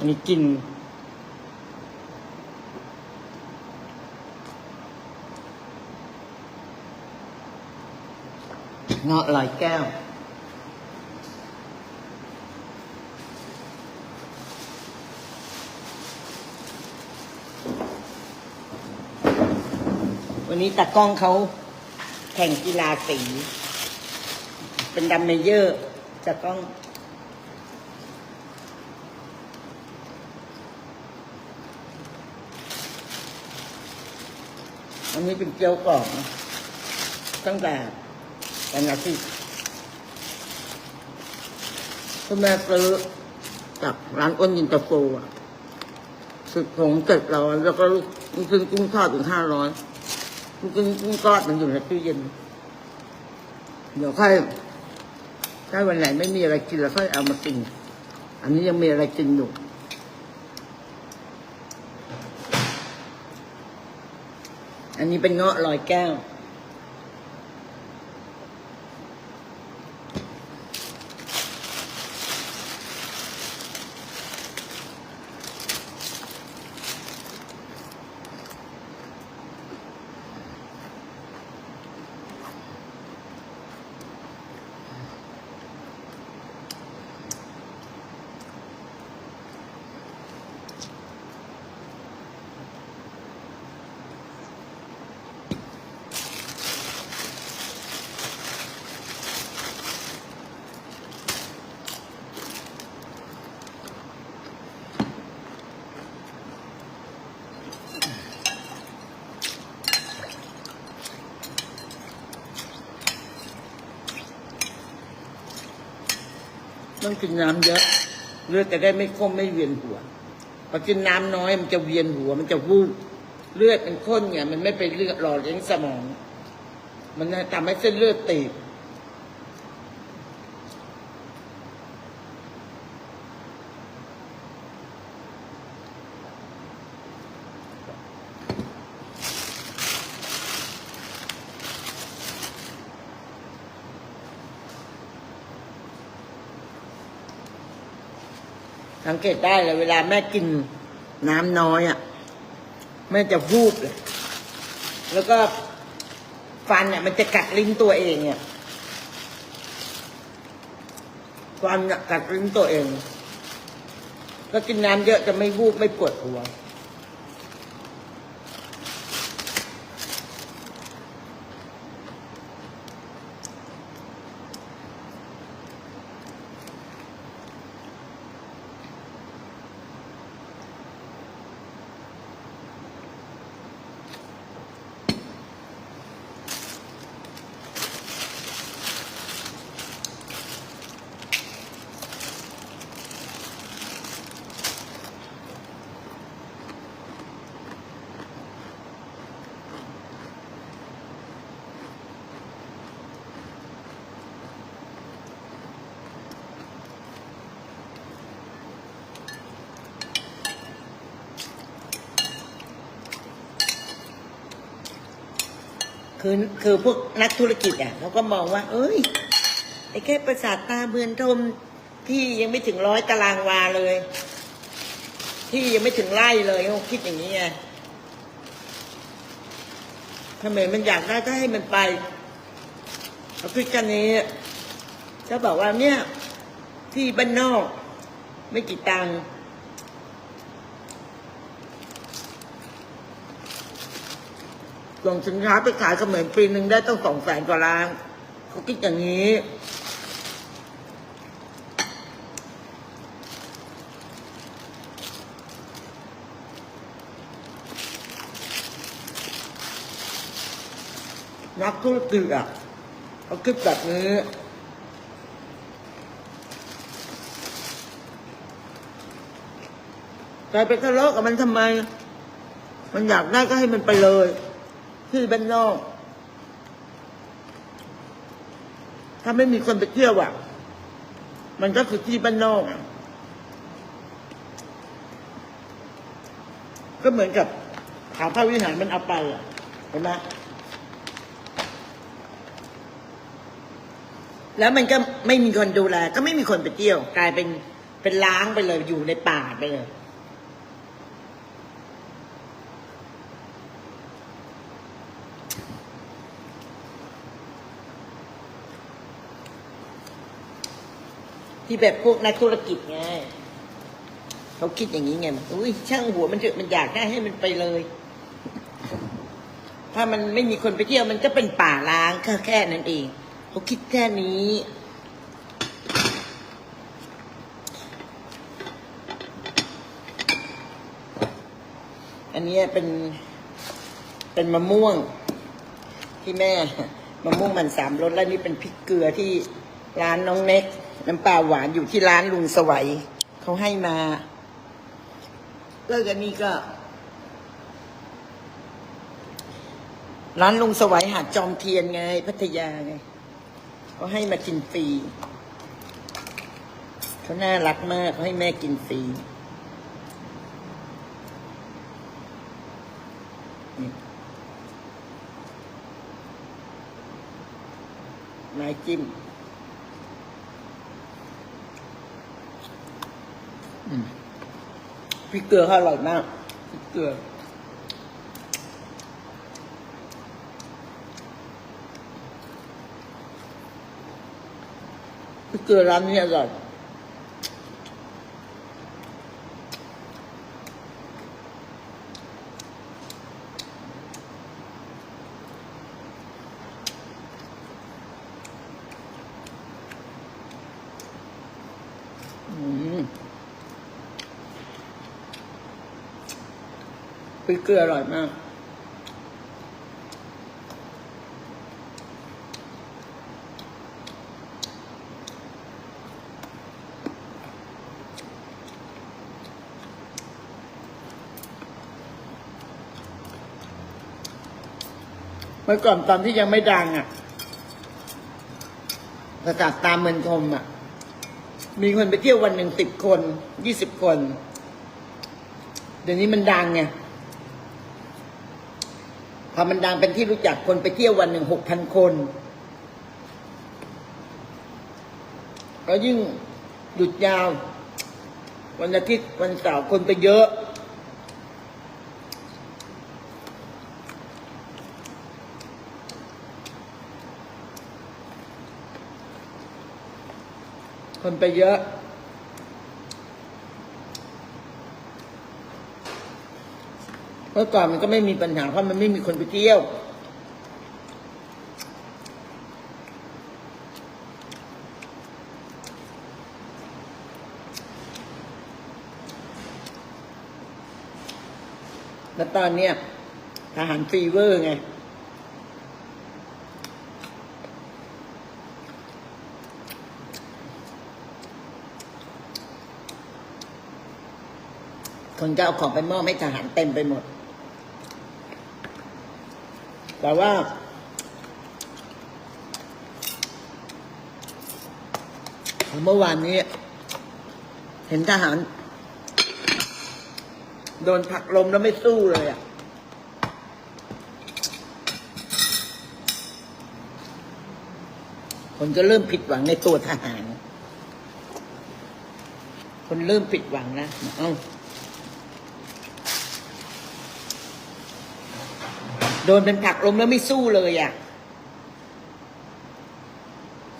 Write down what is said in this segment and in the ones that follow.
อันนี้กิน เงาะลอยแก้ว วันนี้ตากล้องเขาแข่งกีฬาสี เป็นดัมเมเยอร์ตากล้อง อันนี้เป็นเกี๊ยวกล่องตั้งแต่วันอาทิตย์คุณแม่ซื้อจากร้านอ้นยินตาโฟอะสุดผงเจ็ดร้อยแล้วก็ลูกลูกชิ้นกุ้งทอดถึงห้าร้อยลูกชิ้นกุ้งทอดมันอยู่ในตู้เย็น เดี๋ยวค่อยถ้าวันไหนไม่มีอะไรกินแล้วค่อยเอามากิน อันนี้ยังมีอะไรกินอยู่ อันนี้เป็นเงาะลอยแก้ว ต้องกินน้ำเยอะเลือดจะได้ไม่ข้นไม่เวียนหัวพอกินน้ำน้อยมันจะเวียนหัว มันจะวูบเลือดมันข้นเนี่ย มันไม่ไปเลือดหล่อเลี้ยงสมอง มันทำให้เส้นเลือดตีบ สังเกตได้เลยเวลาแม่กินน้ำน้อยอะ แม่จะพูดเลย แล้วก็ฟันเนี่ยมันจะกัดลิ้นตัวเองเนี่ยฟันเนี่ยกัดลิ้นตัวเอง ก็กินน้ำเยอะจะไม่วูบไม่ปวดหัว คือคือพวกนักธุรกิจอะเขาก็มองว่า เอ้ยไอ้แค่ประสาทตาเบือนทมที่ยังไม่ถึงร้อยตารางวาเลย ที่ยังไม่ถึงไร่เลยเขาคิดอย่างนี้ไงทำไมมันอยากได้ก็ให้มันไปเขาคิดกันนี้จะบอกว่าเนี่ย ที่บ้านนอก ไม่กี่ตังค์ ส่งสินค้าไปขายเขมรปีหนึ่งได้ต้องสองแสนกว่าล้านเขาคิดอย่างนี้นักธุรกิจอะเขาคิดแบบนี้แต่ไปทะเลาะกับมันทำไม มันอยากได้ก็ให้มันไปเลย ที่บ้านนอก ถ้าไม่มีคนไปเที่ยวอะ มันก็คือที่บ้านนอกอะก็เหมือนกับหาพระวิหารมันเอาไปอะเห็นไหมแล้วมันก็ไม่มีคนดูแล ก็ไม่มีคนไปเที่ยว กลายเป็นเป็นล้างไปเลยอยู่ในป่าไปเลย ที่แบบพวกนักธุรกิจไงเขาคิดอย่างนี้ไงอุ้ยช่างหัวมันเถอะมันอยากได้ให้มันไปเลย ถ้ามันไม่มีคนไปเที่ยวมันก็เป็นป่าล้างแค่แค่นั้นเองเขาคิดแค่นี้อันนี้เป็นเป็นมะม่วงที่แม่ มะม่วงมันสามรสแล้วนี่เป็นพริกเกลือที่ร้านน้องเน็ก น้ำปลาหวานอยู่ที่ร้านลุงสวัยเขาให้มาแล้วก็นี่ก็ ร้านลุงสวัยหาดจอมเทียนไง พัทยาไงเขาให้มากินฟรีเขาน่ารักมากเขาให้แม่กินฟรีไม้จิ้มอืม พริกเกลือเขาอร่อยมากพริกเกลือ พริกเกลือร้านนี้อร่อยอืม พริกเกลืออร่อยมาก เมื่อก่อนตอนที่ยังไม่ดังอะประกาศตามเมืองคมอะ มีคนไปเที่ยววันหนึ่งสิบคนยี่สิบคน เดี๋ยวนี้มันดังไง พอมันดังเป็นที่รู้จักคนไปเที่ยววันหนึ่งหกพันคนก็ยิ่งหยุดยาว วันอาทิตย์วันเสาร์คนไปเยอะ คนไปเยอะ มื่อก่อนมันก็ไม่มีปัญหาเพราะมันไม่มีคนไปเที่ยว แล้วตอนเนี้ยทหารฟีเวอร์ไงคนก็เอาของไปมอบให้ทหารเต็มไปหมด แต่ว่า เมื่อวานนี้ เห็นทหาร โดนผักลมแล้วไม่สู้เลยอะคนก็เริ่มผิดหวังในตัวทหาร คนเริ่มผิดหวังนะ เอ้า โดนเป็นผักล้มแล้วไม่สู้เลยอะ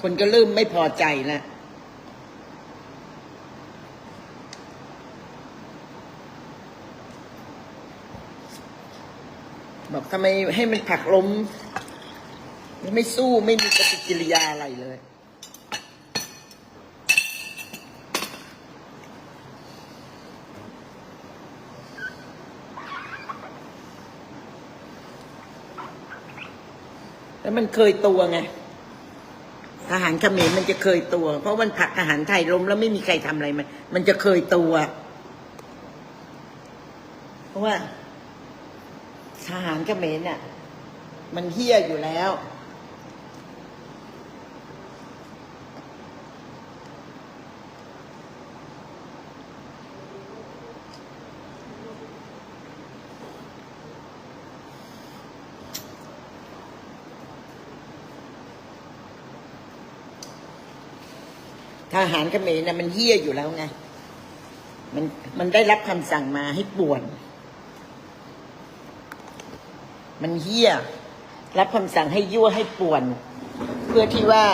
คนก็เริ่มไม่พอใจแล้วบอกทำไมให้มันผักล้ม ไม่สู้ไม่มีปฏิกิริยาอะไรเลย แล้วมันเคยตัวไงทหารเขมรมันจะเคยตัว เพราะมันผลักทหารไทยล้มแล้วไม่มีใครทำอะไรมัน มันจะเคยตัว เพราะว่าทหารเขมรน่ะมันเฮี้ยอยู่แล้ว หารเขมรน่ะมันเฮี้ยอยู่แล้วไง มันมันได้รับคำสั่งมาให้ป่วน มันเฮี้ย รับคำสั่งให้ยั่วให้ป่วน เพื่อที่ว่า